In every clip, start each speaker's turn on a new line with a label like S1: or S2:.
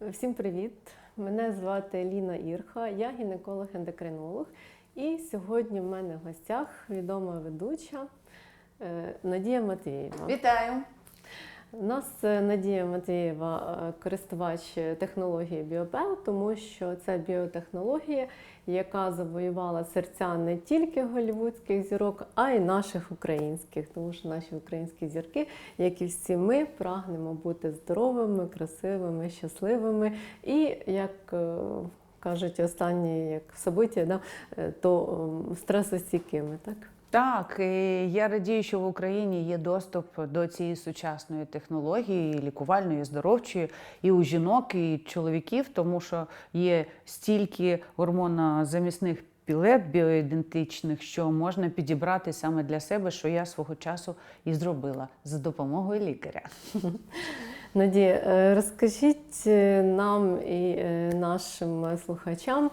S1: Всім привіт! Мене звати Ліна Ірха, я гінеколог-ендокринолог. І сьогодні в мене в гостях відома ведуча е, Надія Матвієва.
S2: Вітаю!
S1: У нас е, Надія Матвієва е, користувач технології Біопел, тому що це біотехнологія, яка завоювала серця не тільки голівудських зірок, а й наших українських, тому що наші українські зірки, як і всі ми, прагнемо бути здоровими, красивими, щасливими і як. е, Кажуть останні як собиття, да, то стресостійкими, так?
S2: Так, і я радію, що в Україні є доступ до цієї сучасної технології, лікувальної, здоровчої, і у жінок, і чоловіків, тому що є стільки гормонозамісних пілет біоідентичних, що можна підібрати саме для себе, що я свого часу і зробила за допомогою лікаря.
S1: Надія, е, розкажіть е, нам і е, нашим слухачам,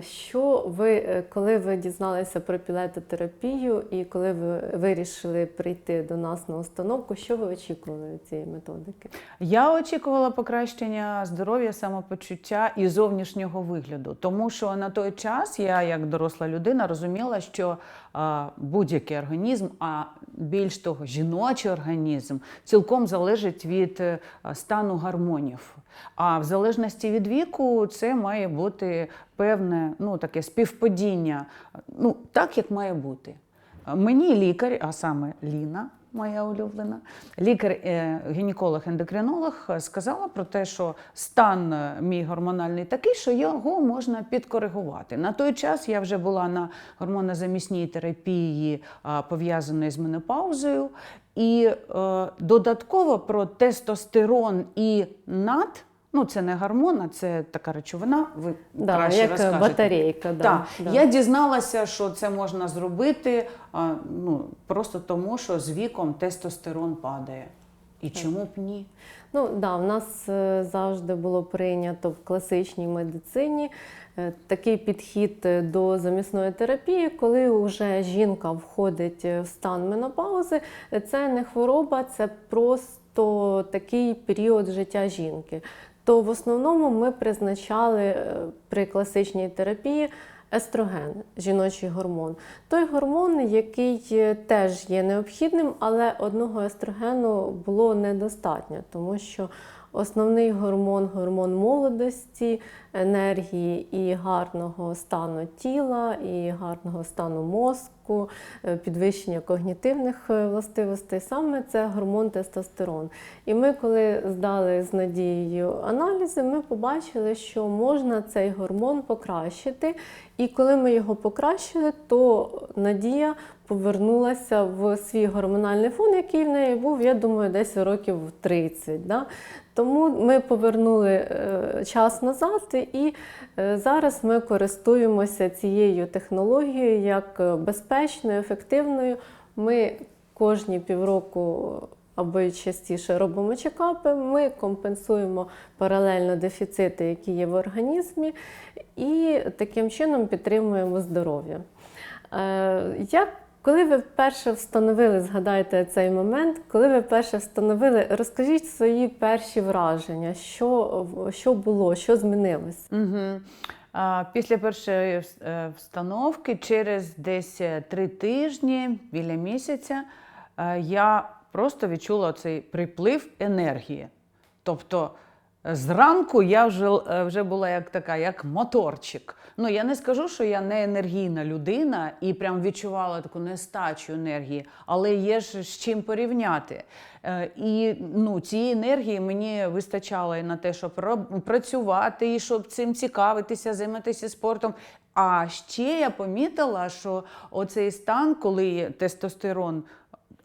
S1: що ви, е, коли ви дізналися про пілетотерапію і коли ви вирішили прийти до нас на установку, що ви очікували від цієї методики?
S2: Я очікувала покращення здоров'я, самопочуття і зовнішнього вигляду, тому що на той час я, як доросла людина, розуміла, що будь-який організм, а більш того, жіночий організм, цілком залежить від е, стану гормонів. А в залежності від віку це має бути певне ну, таке співпадіння, ну, так як має бути. Мені лікар, а саме Ліна, моя улюблена, лікар, е, гінеколог-ендокринолог сказала про те, що стан е, мій гормональний такий, що його можна підкоригувати. На той час я вже була на гормонозамісній терапії, пов'язаної з менопаузою. І е, додатково про тестостерон і над. Ну, це не гормон, а це така речовина. Ви
S1: Да,
S2: краще
S1: як
S2: розкажете.
S1: батарейка. Да,
S2: Так,
S1: да.
S2: я дізналася, що це можна зробити а, ну, просто тому, що з віком тестостерон падає. І чому б ні?
S1: Ну да, в нас е, завжди було прийнято в класичній медицині е, такий підхід е, до замісної терапії, коли вже жінка входить в стан менопаузи. Це не хвороба, це просто такий період життя жінки. То в основному ми призначали е, при класичній терапії естроген, жіночий гормон. Той гормон, який е, теж є необхідним, але одного естрогену було недостатньо, тому що основний гормон гормон молодості, енергії і гарного стану тіла, і гарного стану мозку, е, підвищення когнітивних е, властивостей, саме це гормон тестостерон. І ми, коли здали з надією аналізи, ми побачили, що можна цей гормон покращити. І коли ми його покращили, то Надія повернулася в свій гормональний фон, який в неї був, я думаю, десь років 30. Да? Тому ми повернули е, час назад, і е, зараз ми користуємося цією технологією як е, безпечною, ефективною. Ми кожні півроку або частіше робимо чекапи, ми компенсуємо паралельно дефіцити, які є в організмі, і таким чином підтримуємо здоров'я. Е, Як коли ви вперше встановили, згадайте цей момент, коли ви вперше встановили, розкажіть свої перші враження, що, що було, що змінилось?
S2: Угу. Після першої е, встановки, через десь е, три тижні, біля місяця, е, я просто відчула цей приплив енергії. Тобто зранку я вже, е, вже була як така, як моторчик. Ну, я не скажу, що я не енергійна людина і прям відчувала таку нестачу енергії, але є ж з чим порівняти. Е, І ну, цієї енергії мені вистачало і на те, щоб працювати, і щоб цим цікавитися, займатися спортом. А ще я помітила, що оцей стан, коли тестостерон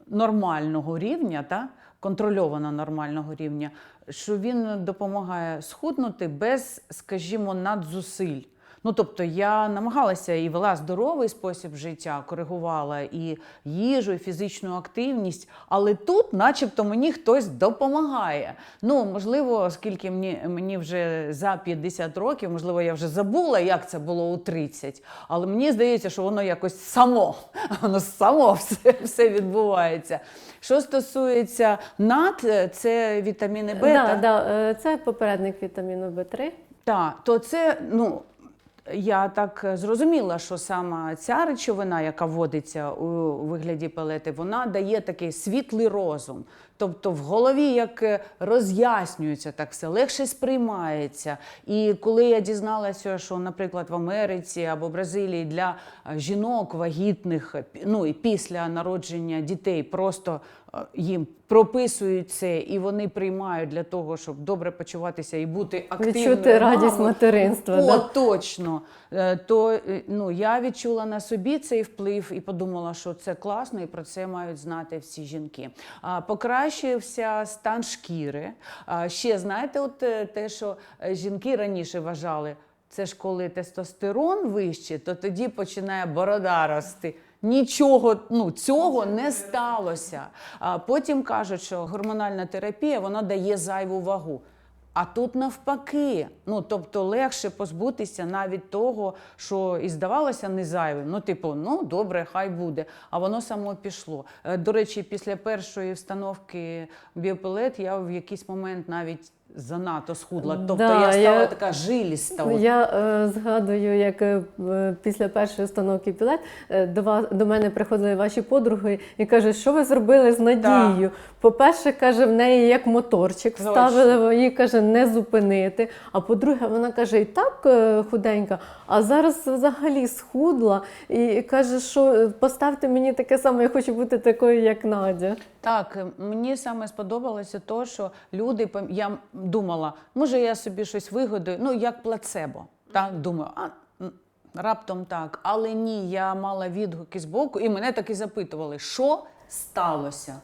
S2: нормального рівня, та, контрольовано нормального рівня, що він допомагає схуднути без, скажімо, надзусиль. Ну тобто я намагалася і вела здоровий спосіб життя, коригувала і їжу, і фізичну активність, але тут, начебто, мені хтось допомагає. Ну, можливо, оскільки мені, мені вже за 50 років, можливо, я вже забула, як це було у 30, але мені здається, що воно якось само, воно само все, все відбувається. Що стосується нат, це вітаміни бета.
S1: Да, да, е, це попередник вітаміну В3.
S2: Так, то це, ну. Я так е, зрозуміла, що саме ця речовина, яка вводиться у вигляді пелети, вона дає такий світлий розум. Тобто в голові як е, роз'яснюється так все, легше сприймається. І коли я дізналася, що, наприклад, в Америці або Бразилії для е, жінок вагітних, ну і після народження дітей просто їм прописують це, і вони приймають для того, щоб добре почуватися і бути активною.
S1: Відчути радість материнства.
S2: О,
S1: да?
S2: точно. Е, То е, ну, я відчула на собі цей вплив і подумала, що це класно, і про це мають знати всі жінки. Покращився стан шкіри. А, Ще знаєте, от е, те, що е, жінки раніше вважали, це ж коли тестостерон вище, то тоді починає борода рости. Нічого ну, цього не сталося. А потім кажуть, що гормональна терапія вона дає зайву вагу. А тут навпаки, ну тобто легше позбутися навіть того, що і здавалося не зайвим. Ну, типу, ну добре, хай буде. А воно само пішло. Е, До речі, після першої встановки біопелет я в якийсь момент навіть занадто схудла. Тобто
S1: Да,
S2: я стала
S1: я-
S2: така жиліста. от.
S1: Я е, згадую, як е, після першої установки пілет е, до вас до мене приходили ваші подруги і кажуть, що ви зробили з Надією. По-перше, каже, в неї як моторчик вставили, її каже, не зупинити. А по-друге, вона каже, і так е, худенька, а зараз взагалі схудла. І, і каже, що е, поставте мені таке саме, я хочу бути такою, як Надя.
S2: Так, е, мені саме сподобалося то, що люди я думала, може я собі щось вигодую, ну як плацебо. Так думаю, а раптом так. Але ні, я мала відгуки з боку, і мене так і запитували, що сталося.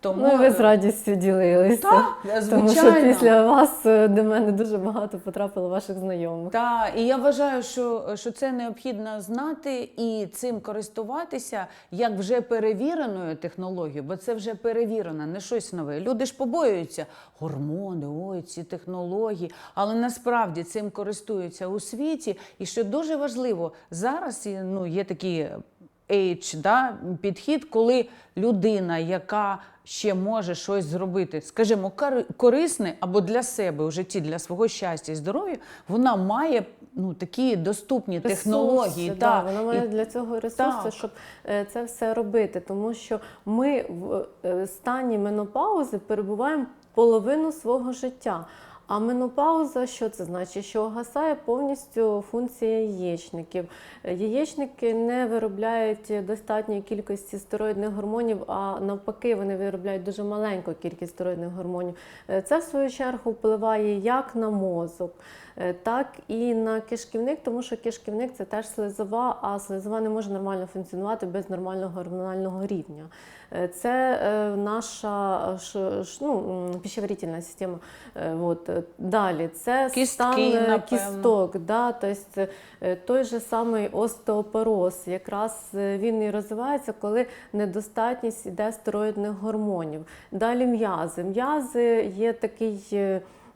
S2: Тому
S1: Ну, ви з радістю ділилися.
S2: Так,
S1: Тому що після вас е, до мене дуже багато потрапило ваших знайомих.
S2: Так, і я вважаю, що, що це необхідно знати і цим користуватися як вже перевіреною технологією, бо це вже перевірено, не щось нове. Люди ж побоюються гормони, ой, ці технології, але насправді цим користуються у світі. І що дуже важливо, зараз ну, є такі age, да, підхід, коли людина, яка ще може щось зробити, скажімо, кори- корисне або для себе у житті, для свого щастя і здоров'я, вона має ну, такі доступні.
S1: Ресурси,
S2: технології.
S1: да, вона
S2: і
S1: має для цього ресурси,
S2: Так.
S1: щоб е, це все робити. Тому що ми в е, стані менопаузи перебуваємо половину свого життя. А менопауза, що це значить? Що гасає повністю функція яєчників. Яєчники не виробляють достатньої кількості стероїдних гормонів, а навпаки, вони виробляють дуже маленьку кількість стероїдних гормонів. Е, Це в свою чергу впливає як на мозок, е, так і на кишківник, тому що кишківник це теж слизова, а слизова не може нормально функціонувати без нормального гормонального рівня. Е, Це наша ну, пищеварительна система. От. Далі це
S2: Кістки,
S1: стан е,
S2: напевно.
S1: кісток. Да? Тобто, е, той же самий остеопороз, якраз е, він і розвивається, коли недостатність іде стероїдних гормонів. Далі м'язи. М'язи є такий.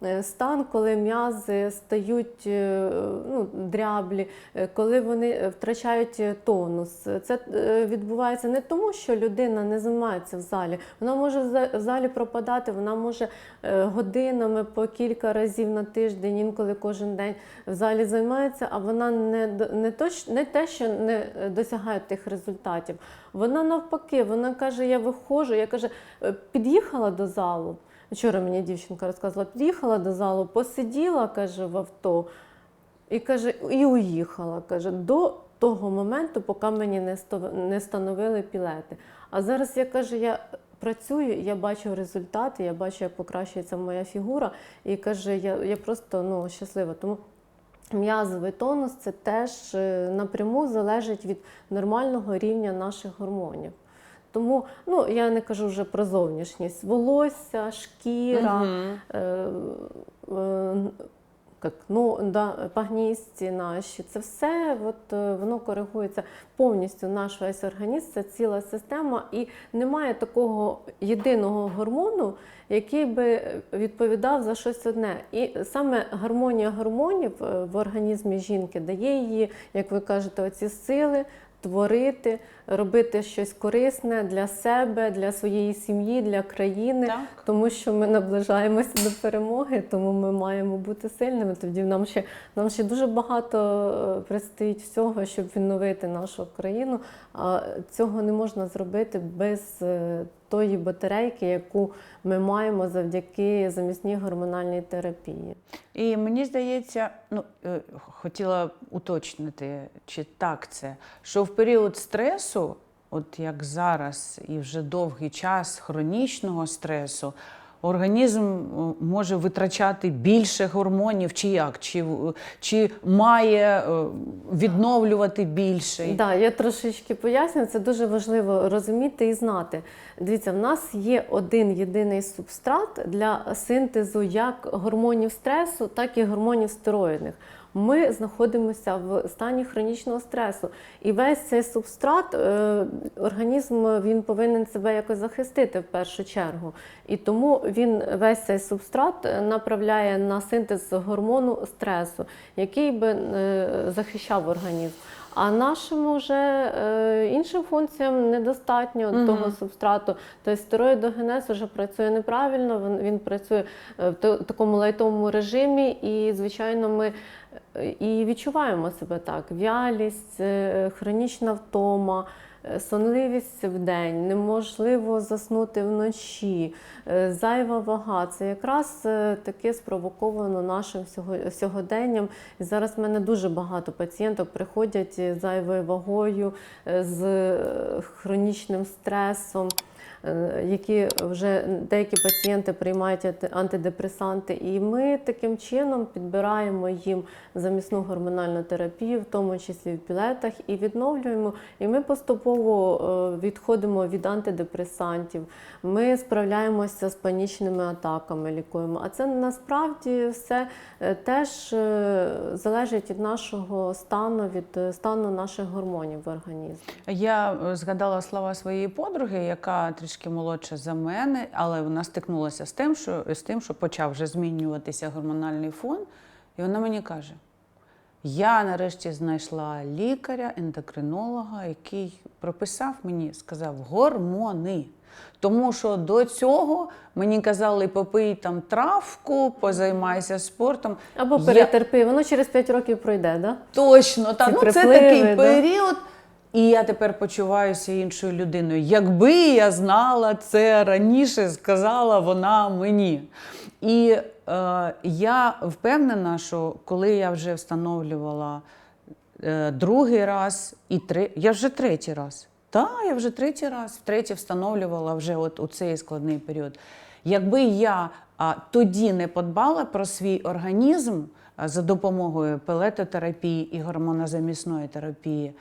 S1: Е, Стан, коли м'язи стають е, ну, дряблі, е, коли вони втрачають тонус. Це відбувається не тому, що людина не займається в залі. Вона може в за- залі пропадати, вона може годинами по кілька разів на тиждень, інколи кожен день в залі займається, а вона не, не, точ, не те, що не досягає тих результатів. Вона навпаки, вона каже: я виходжу, я каже, «Е, під'їхала до залу. Вчора мені дівчинка розказувала, під'їхала до залу, посиділа, каже, в авто, і каже, і уїхала. Каже, до того моменту, поки мені не не встановили пілети. А зараз я каже, я працюю, я бачу результати, я бачу, як покращується моя фігура, і каже, я, я просто ну, щаслива. Тому м'язовий тонус це теж е, напряму залежить від нормального рівня наших гормонів. Тому ну, я не кажу вже про зовнішність, волосся, шкіра,
S2: Мгм.
S1: е, е, як ну, да, пагністі наші, це все от, е, воно коригується повністю. Наш весь організм це ціла система, і немає такого єдиного гормону, який би відповідав за щось одне. І саме гармонія гормонів е, в організмі жінки дає її, як ви кажете, оці сили. Творити, робити щось корисне для себе, для своєї сім'ї, для країни,
S2: Так.
S1: тому що ми наближаємося до перемоги, тому ми маємо бути сильними. Тоді нам ще нам ще дуже багато е, предстоїть всього, щоб відновити нашу країну. А цього не можна зробити без е, тої батарейки, яку ми маємо завдяки замісній гормональній терапії.
S2: І мені здається, ну е, хотіла уточнити, чи так це, що в період стресу, от як зараз, і вже довгий час хронічного стресу, організм е, може витрачати більше гормонів, чи як, чи, чи має е, відновлювати більше.
S1: Так, да, я трошечки поясню, це дуже важливо розуміти і знати. Дивіться, в нас є один єдиний субстрат для синтезу як гормонів стресу, так і гормонів стероїдних. Ми знаходимося в стані хронічного стресу, і весь цей субстрат, е, організм він повинен себе якось захистити в першу чергу. І тому він весь цей субстрат е, направляє на синтез гормону стресу, який би е, захищав організм. А нашим вже е, іншим функціям недостатньо
S2: Мгм.
S1: того субстрату. Тобто стероїдогенез вже працює неправильно, він, він працює в такому лайтовому режимі, і, звичайно, ми і відчуваємо себе так: вялість, е, хронічна втома. е, Сонливість в день, неможливо заснути вночі, е, зайва вага. Це якраз таке спровоковано нашим сьогоденням. І зараз в мене дуже багато пацієнток приходять з зайвою вагою, з хронічним стресом. Е, Які вже деякі пацієнти приймають антидепресанти, і ми таким чином підбираємо їм замісну гормональну терапію, в тому числі в пілетах, і відновлюємо. І ми поступово е, відходимо від антидепресантів. Ми справляємося з панічними атаками, лікуємо. А це насправді все е, теж залежить від нашого стану, від стану наших гормонів в організмі.
S2: Я згадала слова своєї подруги, яка трішки молодша за мене, але вона стикнулася з тим, що з тим, що почав вже змінюватися гормональний фон. І вона мені каже: я нарешті знайшла лікаря, ендокринолога, який прописав мені, сказав гормони. Тому що до цього мені казали, попий там травку, позаймайся спортом.
S1: Або
S2: Я-
S1: воно через 5 років пройде, да?
S2: Точно, та
S1: Ці
S2: ну це такий
S1: да.
S2: період. І я тепер почуваюся іншою людиною. Якби я знала це раніше, сказала вона мені. І е, я впевнена, що коли я вже встановлювала е, другий раз і три, я вже третій раз. Так, я вже третій раз, втретє встановлювала вже от у цей складний період. Якби я а, тоді не подбала про свій організм а, за допомогою пелетотерапії і гормонозамісної терапії,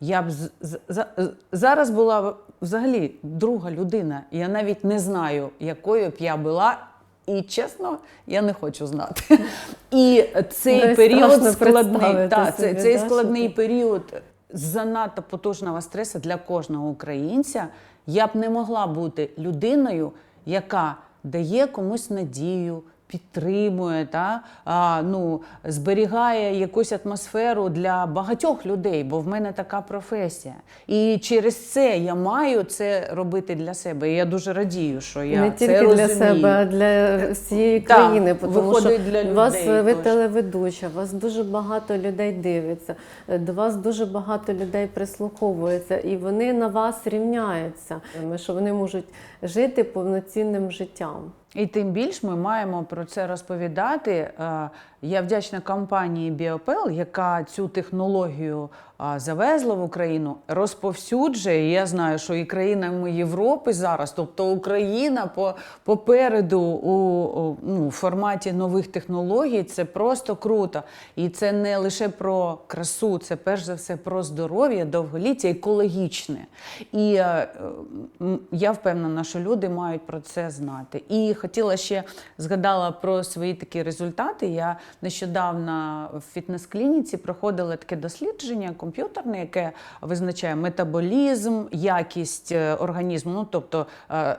S2: я б з- з- з- зараз була взагалі друга людина. Я навіть не знаю, якою б я була. І чесно, я не хочу знати. І цей
S1: Навіть
S2: період складний, та,
S1: собі,
S2: цей
S1: да,
S2: складний
S1: ти-
S2: період занадто потужного стресу для кожного українця. Я б не могла бути людиною, яка дає комусь надію, підтримує, та, а, ну, зберігає якусь атмосферу для багатьох людей, бо в мене така професія. І через це я маю це робити для себе. І я дуже радію, що я
S1: не
S2: це
S1: тільки
S2: розумію.
S1: для себе, а для всієї країни. Тому що
S2: для
S1: у вас
S2: людей
S1: ви телеведуча, вас дуже багато людей дивиться, е, до вас дуже багато людей прислуховується, і вони на вас рівняються, що вони можуть жити повноцінним життям.
S2: І тим більш ми маємо про це розповідати. Я вдячна компанії Біопел, яка цю технологію завезла в Україну, розповсюджує. Я знаю, що і країнами Європи зараз, тобто Україна по, попереду у, у ну, форматі нових технологій, це просто круто. І це не лише про красу, це перш за все про здоров'я, довголіття, екологічне. І е, я впевнена, що люди мають про це знати. І хотіла ще згадала про свої такі результати. Я нещодавно в фітнес-клініці проходили таке дослідження комп'ютерне, яке визначає метаболізм, якість е, організму, ну тобто е, е,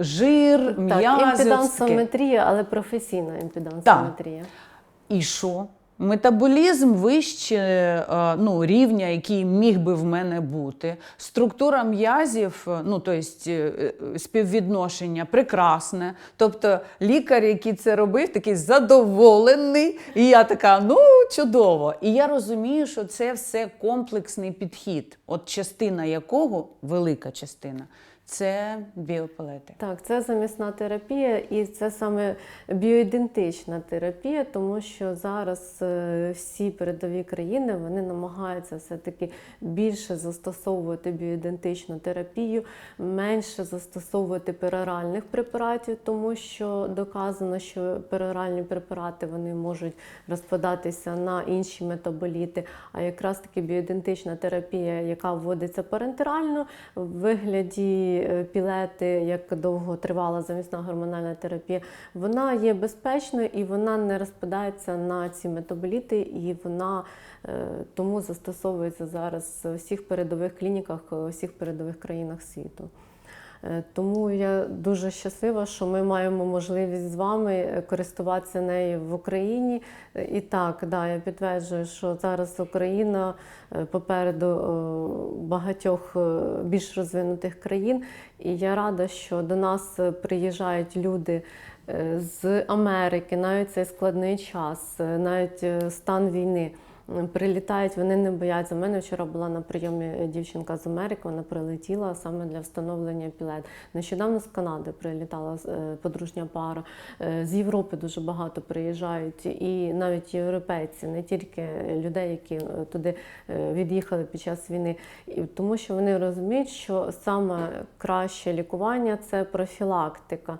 S2: жир,
S1: Так,
S2: м'язи. Так,
S1: імпедансометрія, але професійна імпедансометрія.
S2: І що? Метаболізм вище е, ну, рівня, який міг би в мене бути. Структура м'язів, е, ну тобто співвідношення прекрасне. Тобто лікар, який це робив, такий задоволений. І я така, ну чудово. І я розумію, що це все комплексний підхід, от частина якого, велика частина, це біопелети.
S1: Так, це замісна терапія, і це саме біоідентична терапія, тому що зараз е, всі передові країни вони намагаються все-таки більше застосовувати біоідентичну терапію, менше застосовувати пероральних препаратів, тому що доказано, що пероральні препарати вони можуть розпадатися на інші метаболіти. А якраз таки біоідентична терапія, яка вводиться парентерально в вигляді е, пілети, як довго тривала замісна гормональна терапія, вона є безпечною і вона не розпадається на ці метаболіти, і вона е, тому застосовується зараз у всіх передових клініках, у всіх передових країнах світу. Е, Тому я дуже щаслива, що ми маємо можливість з вами е, користуватися нею в Україні. Е, І так, да, я підтверджую, що зараз Україна попереду багатьох більш розвинутих країн. І я рада, що до нас приїжджають люди з Америки, навіть цей складний час, навіть стан війни. Прилітають, вони не бояться. У мене вчора була на прийомі е, дівчинка з Америки, вона прилетіла саме для встановлення пілет. Нещодавно з Канади прилітала е, подружня пара. Е, З Європи дуже багато приїжджають, і навіть європейці, не тільки людей, які туди від'їхали під час війни. Тому що вони розуміють, що саме краще лікування це профілактика.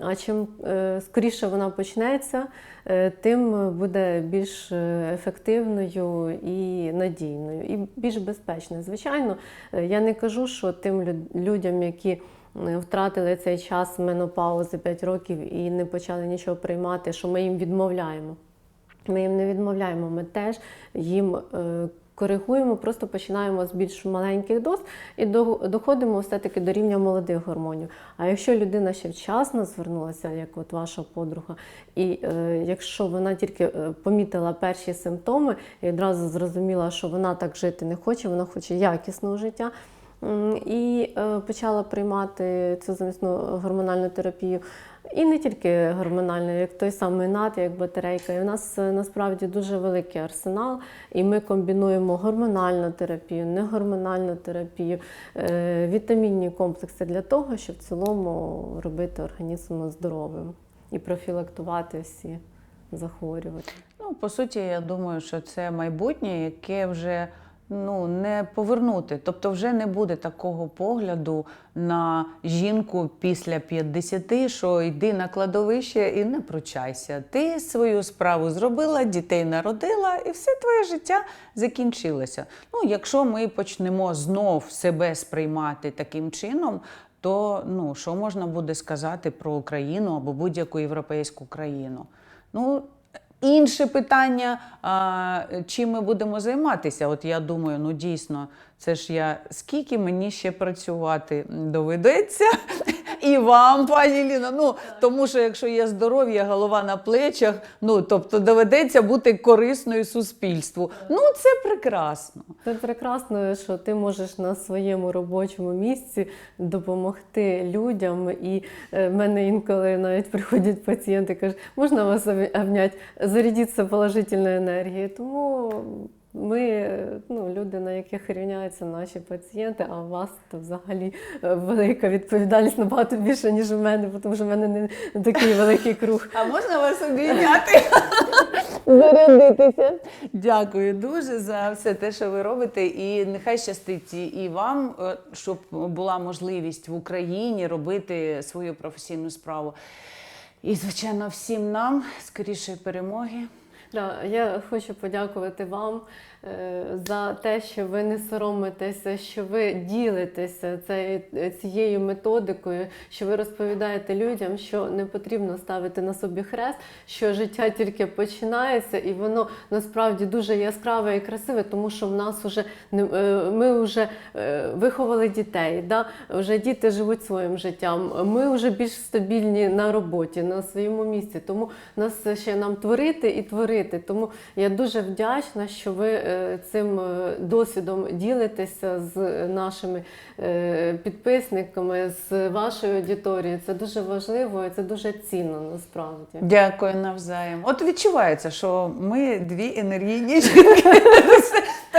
S1: А чим е, скоріше вона почнеться, е, тим буде більш е, ефективною і надійною, і більш безпечною. Звичайно, я не кажу, що тим людям, які втратили цей час менопаузи 5 років і не почали нічого приймати, що ми їм відмовляємо. Ми їм не відмовляємо, ми теж їм коригуємо, просто починаємо з більш маленьких доз і до- доходимо все-таки до рівня молодих гормонів. А якщо людина ще вчасно звернулася, як от ваша подруга, і е, якщо вона тільки е, помітила перші симптоми і одразу зрозуміла, що вона так жити не хоче, вона хоче якісного життя. І е, почала приймати цю замісну гормональну терапію. І не тільки гормональну, як той самий нат, як батарейка. І в нас е, насправді дуже великий арсенал, і ми комбінуємо гормональну терапію, негормональну терапію, е, вітамінні комплекси для того, щоб в цілому робити організм здоровим і профілактувати всі захворювання.
S2: Ну, по суті, я думаю, що це майбутнє, яке вже ну, не повернути. Тобто, вже не буде такого погляду на жінку після 50, що йди на кладовище і не пручайся. Ти свою справу зробила, дітей народила, і все твоє життя закінчилося. Ну, якщо ми почнемо знов себе сприймати таким чином. То ну що можна буде сказати про Україну або будь-яку європейську країну? Ну, Інше питання, чим ми будемо займатися. От я думаю, ну дійсно, це ж я скільки мені ще працювати доведеться. І вам, пані Ліна. Ну тому що якщо є здоров'я, голова на плечах, ну тобто доведеться бути корисною суспільству. Ну це прекрасно.
S1: Це прекрасно, що ти можеш на своєму робочому місці допомогти людям. І е, в мене інколи навіть приходять пацієнти, кажуть, можна вас обняти, зарядіться положительною енергією. Тому ми ну, люди, на яких рівняються наші пацієнти, а у вас то взагалі е, велика відповідальність набагато більше, ніж у мене, тому що в мене не такий великий круг.
S2: А можна вас обійняти?
S1: Зарядитися.
S2: Дякую дуже за все те, що ви робите. І нехай щастить і- і вам, е, щоб була можливість в Україні робити свою професійну справу. І, звичайно, всім нам скорішої перемоги.
S1: Я хочу подякувати вам е, за те, що ви не соромитеся, що ви ділитеся цією, цією методикою, що ви розповідаєте людям, що не потрібно ставити на собі хрест, що життя тільки починається, і воно насправді дуже яскраве і красиве, тому що в нас вже не е, ми вже е, виховали дітей. Да? Вже діти живуть своїм життям. Ми вже більш стабільні на роботі, на своєму місці. Тому нас ще нам творити і творити. Тому я дуже вдячна, що ви е, цим е, досвідом ділитеся з нашими е, підписниками, з вашою аудиторією. Це дуже важливо і це дуже цінно насправді.
S2: Дякую навзаєм. От відчувається, що ми дві енергійні жінки.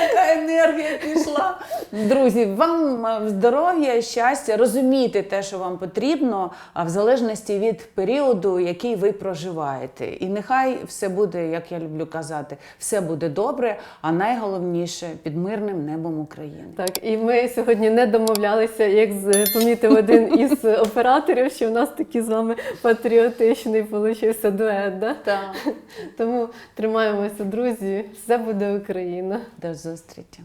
S2: Така енергія пішла. Друзі, вам е, здоров'я, щастя, розумійте те, що вам потрібно, а в залежності від періоду, який ви проживаєте. І нехай все буде, як я люблю казати, все буде добре, а найголовніше під мирним небом України.
S1: Так, і ми сьогодні не домовлялися, як помітив один із операторів, що в нас такий з вами патріотичний получився дует. Да?
S2: Так,
S1: Тому тримаємося, друзі. Все буде Україна.
S2: до зустрічі.